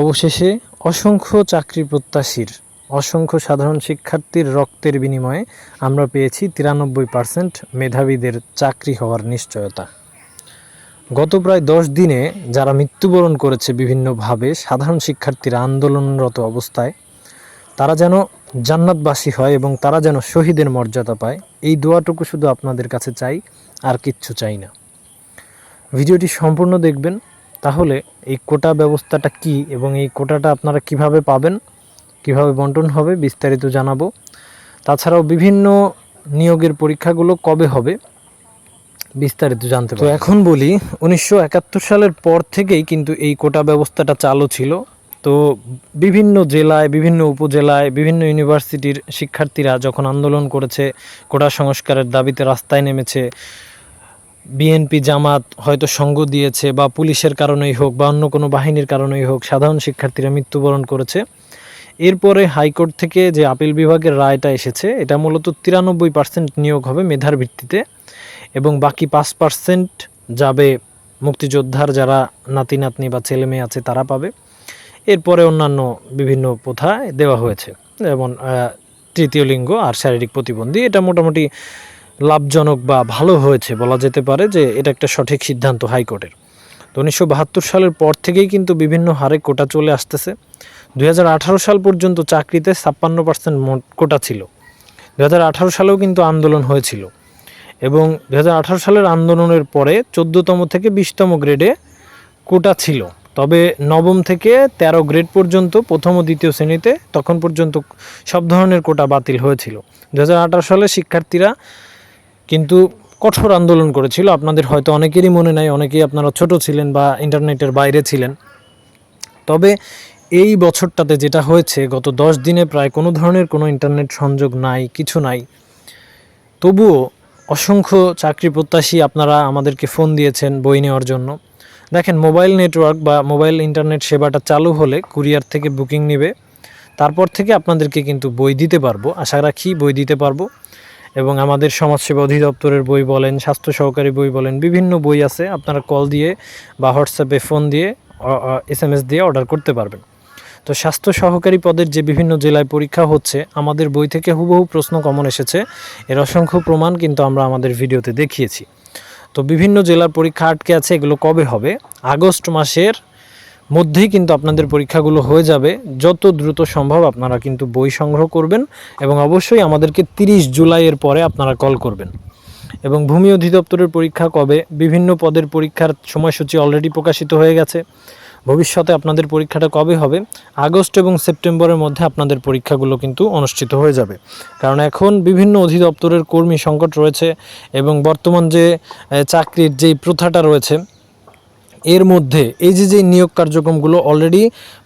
অবশেষে অসংখ্য চাকরি প্রত্যাশীর, অসংখ্য সাধারণ শিক্ষার্থীর রক্তের বিনিময়ে আমরা পেয়েছি তিরানব্বই পার্সেন্ট মেধাবীদের চাকরি হওয়ার নিশ্চয়তা। গত প্রায় দশ দিনে যারা মৃত্যুবরণ করেছে বিভিন্নভাবে সাধারণ শিক্ষার্থীরা আন্দোলনরত অবস্থায়, তারা যেন জান্নাতবাসী হয় এবং তারা যেন শহীদের মর্যাদা পায়, এই দোয়াটুকু শুধু আপনাদের কাছে চাই, আর কিচ্ছু চাই না। ভিডিওটি সম্পূর্ণ দেখবেন তাহলে এই কোটা ব্যবস্থাটা কি এবং এই কোটাটা আপনারা কীভাবে পাবেন কীভাবে বন্টন হবে বিস্তারিত জানাব। তাছাড়াও বিভিন্ন নিয়োগের পরীক্ষাগুলো কবে হবে বিস্তারিত জানতে তো এখন বলি উনিশশো একাত্তর সালের পর থেকেই কিন্তু এই কোটা ব্যবস্থাটা চালু ছিল। তো বিভিন্ন জেলায় বিভিন্ন উপজেলায় বিভিন্ন ইউনিভার্সিটির শিক্ষার্থীরা যখন আন্দোলন করেছে কোটা সংস্কারের দাবিতে রাস্তায় নেমেছে বিএনপি জামাত হয়তো সঙ্গ দিয়েছে বা পুলিশের কারণেই হোক বা অন্য কোনো বাহিনীর কারণেই হোক সাধারণ শিক্ষার্থীরা মৃত্যুবরণ করেছে। এরপরে হাইকোর্ট থেকে যে আপিল বিভাগের রায়টা এসেছে, এটা মূলত তিরানব্বই পার্সেন্ট নিয়োগ হবে মেধার ভিত্তিতে এবং বাকি পাঁচ পার্সেন্ট যাবে মুক্তিযোদ্ধার যারা নাতি নাতনি বা ছেলে মেয়ে আছে তারা পাবে। এরপরে অন্যান্য বিভিন্ন প্রথা দেওয়া হয়েছে, যেমন তৃতীয় লিঙ্গ আর শারীরিক প্রতিবন্ধী। এটা মোটামুটি লাভজনক বা ভালো হয়েছে বলা যেতে পারে যে এটা একটা সঠিক সিদ্ধান্ত হাইকোর্টের। তো উনিশশো বাহাত্তর সালের পর থেকেই কিন্তু বিভিন্ন হারে কোটা চলে আসতেছে। দু হাজার আঠারো সাল পর্যন্ত চাকরিতে ছাপ্পান্ন পার্সেন্ট মোট কোটা ছিল। দু আঠারো সালেও কিন্তু আন্দোলন হয়েছিল। এবং হাজার আঠারো সালের আন্দোলনের পরে চোদ্দোতম থেকে বিশতম গ্রেডে কোটা ছিল। তবে নবম থেকে তেরো গ্রেড পর্যন্ত, প্রথম ও দ্বিতীয় শ্রেণীতে তখন পর্যন্ত সব ধরনের কোটা বাতিল হয়েছিল। দুই হাজার আঠারো সালে শিক্ষার্থীরা কিন্তু কঠোর আন্দোলন করেছিল। আপনাদের হয়তো অনেকেরই মনে নাই, অনেকেই আপনারা ছোট ছিলেন বা ইন্টারনেটের বাইরে ছিলেন। তবে এই বছরটাতে যেটা হয়েছে, গত দশ দিনে প্রায় কোনো ধরনের কোনো ইন্টারনেট সংযোগ নাই, কিছু নাই। তবুও অসংখ্য চাকরি প্রত্যাশী আপনারা আমাদেরকে ফোন দিয়েছেন বই নেওয়ার জন্য। দেখেন, মোবাইল নেটওয়ার্ক বা মোবাইল ইন্টারনেট সেবাটা চালু হলে কুরিয়ার থেকে বুকিং নেবে। তারপর থেকে আপনাদেরকে কিন্তু বই দিতে পারব। আশা রাখি বই দিতে পারব। এবং আমাদের সমাজসেবা অধিদপ্তরের বই বলেন, স্বাস্থ্য সহকারী বই বলেন, বিভিন্ন বই আছে, আপনারা কল দিয়ে বা হোয়াটসঅ্যাপে ফোন দিয়ে এস এম এস দিয়ে অর্ডার করতে পারবেন। তো স্বাস্থ্য সহকারী পদের যে বিভিন্ন জেলায় পরীক্ষা হচ্ছে, আমাদের বই থেকে হুবহু প্রশ্ন কমন এসেছে। এর অসংখ্য প্রমাণ কিন্তু আমরা আমাদের ভিডিওতে দেখিয়েছি। তো বিভিন্ন জেলার পরীক্ষা আটকে আছে, এগুলো কবে হবে? আগস্ট মাসের মধ্যেই কিন্তু আপনাদের পরীক্ষাগুলো হয়ে যাবে। যত দ্রুত সম্ভব আপনারা কিন্তু বই সংগ্রহ করবেন এবং অবশ্যই আমাদেরকে তিরিশ জুলাইয়ের পরে আপনারা কল করবেন। এবং ভূমি অধিদপ্তরের পরীক্ষা কবে? বিভিন্ন পদের পরীক্ষার সময়সূচি অলরেডি প্রকাশিত হয়ে গেছে। ভবিষ্যতে আপনাদের পরীক্ষাটা কবে হবে? আগস্ট এবং সেপ্টেম্বরের মধ্যে আপনাদের পরীক্ষাগুলো কিন্তু অনুষ্ঠিত হয়ে যাবে। কারণ এখন বিভিন্ন অধিদপ্তরের কর্মী সংকট রয়েছে এবং বর্তমান যে চাকরির যেই প্রথাটা রয়েছে এর মধ্যে এই যে যে নিয়োগ কার্যক্রমগুলো অলরেডি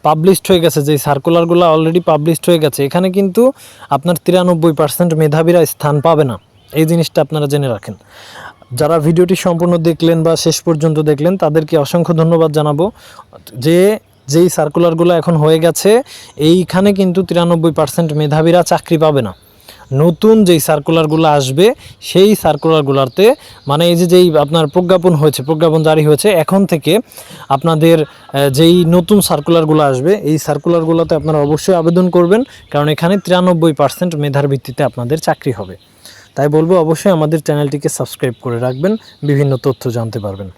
পাবলিশড হয়ে গেছে, যে সার্কুলারগুলো অলরেডি পাবলিশড হয়ে গেছে, এখানে কিন্তু আপনার তিরানব্বই পার্সেন্ট মেধাবীরা স্থান পাবে না। এই জিনিসটা আপনারা জেনে রাখেন। যারা ভিডিওটি সম্পূর্ণ দেখলেন বা শেষ পর্যন্ত দেখলেন, তাদেরকে অসংখ্য ধন্যবাদ জানাব। যে যেই সার্কুলারগুলো এখন হয়ে গেছে, এইখানে কিন্তু তিরানব্বই পার্সেন্ট মেধাবীরা চাকরি পাবে না। নতুন যেই সার্কুলারগুলো আসবে, সেই সার্কুলারগুলোতে মানে এই যে যেই আপনার প্রজ্ঞাপন হয়েছে, প্রজ্ঞাপন জারি হয়েছে, এখন থেকে আপনাদের যেই নতুন সার্কুলারগুলো আসবে, এই সার্কুলারগুলোতে আপনারা অবশ্যই আবেদন করবেন, কারণ এখানে তিরানব্বই পার্সেন্ট মেধার ভিত্তিতে আপনাদের চাকরি হবে। তাই বলব, অবশ্যই আমাদের চ্যানেলটিকে সাবস্ক্রাইব করে রাখবেন, বিভিন্ন তথ্য জানতে পারবেন।